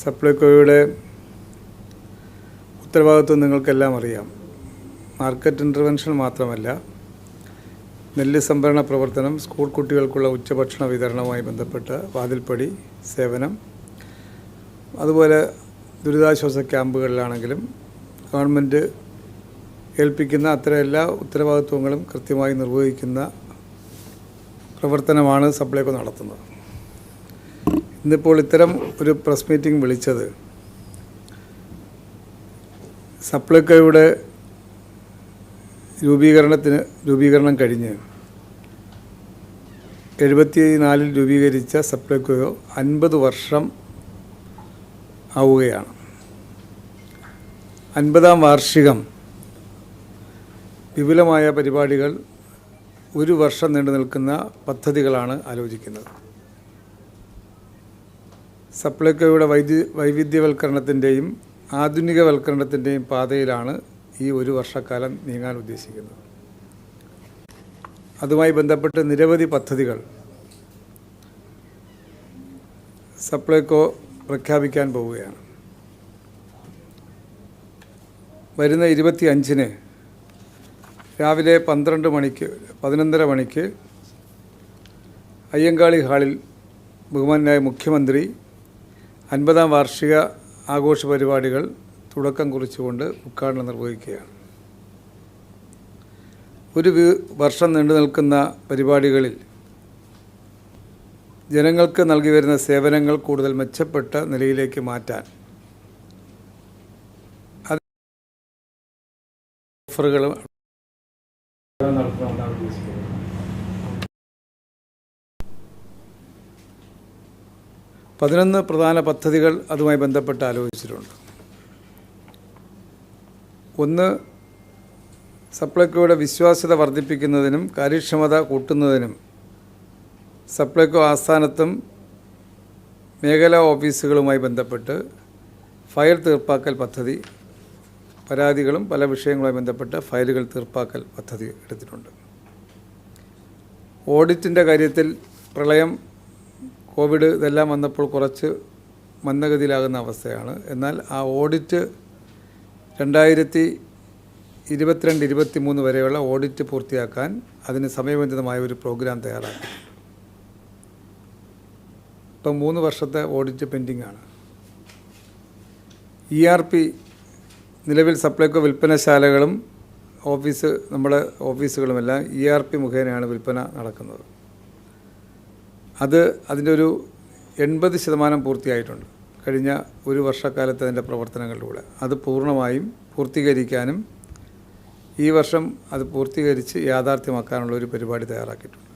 സപ്ലൈകോയുടെ ഉത്തരവാദിത്വം നിങ്ങൾക്കെല്ലാം അറിയാം. മാർക്കറ്റ് ഇന്റർവെൻഷൻ മാത്രമല്ല നെല്ല് സംഭരണ പ്രവർത്തനം സ്കൂൾ കുട്ടികൾക്കുള്ള ഉച്ചഭക്ഷണ വിതരണവുമായി ബന്ധപ്പെട്ട് വാതിൽപ്പടി സേവനം അതുപോലെ ദുരിതാശ്വാസ ക്യാമ്പുകളിലാണെങ്കിലും ഗവൺമെന്റ് ഏൽപ്പിക്കുന്ന അത്തരം എല്ലാ ഉത്തരവാദിത്വങ്ങളും കൃത്യമായി നിർവഹിക്കുന്ന പ്രവർത്തനമാണ് സപ്ലൈകോ നടത്തുന്നത്. ഇന്നിപ്പോൾ ഇത്തരം ഒരു പ്രസ് മീറ്റിംഗ് വിളിച്ചത് സപ്ലൈകോയുടെ രൂപീകരണത്തിന് രൂപീകരണം കഴിഞ്ഞ് എഴുപത്തി നാലിൽ രൂപീകരിച്ച സപ്ലൈകോ അൻപത് വർഷം ആവുകയാണ്. അൻപതാം വാർഷികം വിപുലമായ പരിപാടികൾ ഒരു വർഷം നീണ്ടു നിൽക്കുന്ന പദ്ധതികളാണ് ആലോചിക്കുന്നത്. സപ്ലൈകോയുടെ വൈദ്യു വൈവിധ്യവൽക്കരണത്തിന്റെയും ആധുനികവൽക്കരണത്തിന്റെയും പാതയിലാണ് ഈ ഒരു വർഷക്കാലം നീങ്ങാൻ ഉദ്ദേശിക്കുന്നത്. അതുമായി ബന്ധപ്പെട്ട് നിരവധി പദ്ധതികൾ സപ്ലൈകോ പ്രഖ്യാപിക്കാൻ പോവുകയാണ്. വരുന്ന ഇരുപത്തി അഞ്ചിന് രാവിലെ പന്ത്രണ്ട് മണിക്ക് പതിനൊന്നര മണിക്ക് അയ്യങ്കാളി ഹാളിൽ ബഹുമാനായ മുഖ്യമന്ത്രി അൻപതാം വാർഷിക ആഘോഷ പരിപാടികൾ തുടക്കം കുറിച്ചുകൊണ്ട് ഉദ്ഘാടനം നിർവഹിക്കുകയാണ്. ഒരു വർഷം നീണ്ടു നിൽക്കുന്ന പരിപാടികളിൽ ജനങ്ങൾക്ക് നൽകി വരുന്ന സേവനങ്ങൾ കൂടുതൽ മെച്ചപ്പെട്ട നിലയിലേക്ക് മാറ്റാൻ ഓഫറുകളും നടത്തണമെന്നാണ് ഉദ്ദേശിക്കുന്നത് പതിനൊന്ന് പ്രധാന പദ്ധതികൾ അതുമായി ബന്ധപ്പെട്ട് ആലോചിച്ചിട്ടുണ്ട്. ഒന്ന് സപ്ലൈകോയുടെ വിശ്വാസ്യത വർദ്ധിപ്പിക്കുന്നതിനും കാര്യക്ഷമത കൂട്ടുന്നതിനും സപ്ലൈകോ ആസ്ഥാനത്തും മേഖലാ ഓഫീസുകളുമായി ബന്ധപ്പെട്ട് ഫയൽ തീർപ്പാക്കൽ പദ്ധതി പരാതികളും പല വിഷയങ്ങളുമായി ബന്ധപ്പെട്ട് ഫയലുകൾ തീർപ്പാക്കൽ പദ്ധതി എടുത്തിട്ടുണ്ട്. ഓഡിറ്റിന്റെ കാര്യത്തിൽ പ്രളയം കോവിഡ് ഇതെല്ലാം വന്നപ്പോൾ കുറച്ച് മന്ദഗതിയിലാകുന്ന അവസ്ഥയാണ്. എന്നാൽ ആ ഓഡിറ്റ് രണ്ടായിരത്തി ഇരുപത്തിരണ്ട് ഇരുപത്തി മൂന്ന് വരെയുള്ള ഓഡിറ്റ് പൂർത്തിയാക്കാൻ അതിന് സമയബന്ധിതമായ ഒരു പ്രോഗ്രാം തയ്യാറാക്കി. ഇപ്പം മൂന്ന് വർഷത്തെ ഓഡിറ്റ് പെൻഡിംഗ് ആണ് ഇ ആർ പി നിലവിൽ സപ്ലൈകോ വിൽപ്പനശാലകളും ഓഫീസ് നമ്മുടെ ഓഫീസുകളുമെല്ലാം ഇ ആർ പി മുഖേനയാണ് വിൽപ്പന നടക്കുന്നത്. അത് അതിന്റെ ഒരു എൺപത് ശതമാനം പൂർത്തിയായിട്ടുണ്ട്. കഴിഞ്ഞ ഒരു വർഷക്കാലത്തെ അതിന്റെ പ്രവർത്തനങ്ങളിലൂടെ. അത് പൂർണമായും പൂർത്തീകരിക്കാനും ഈ വർഷം അത് പൂർത്തീകരിച്ച് യാഥാർത്ഥ്യമാക്കാനുള്ള ഒരു പരിപാടി തയ്യാറാക്കിയിട്ടുണ്ട്.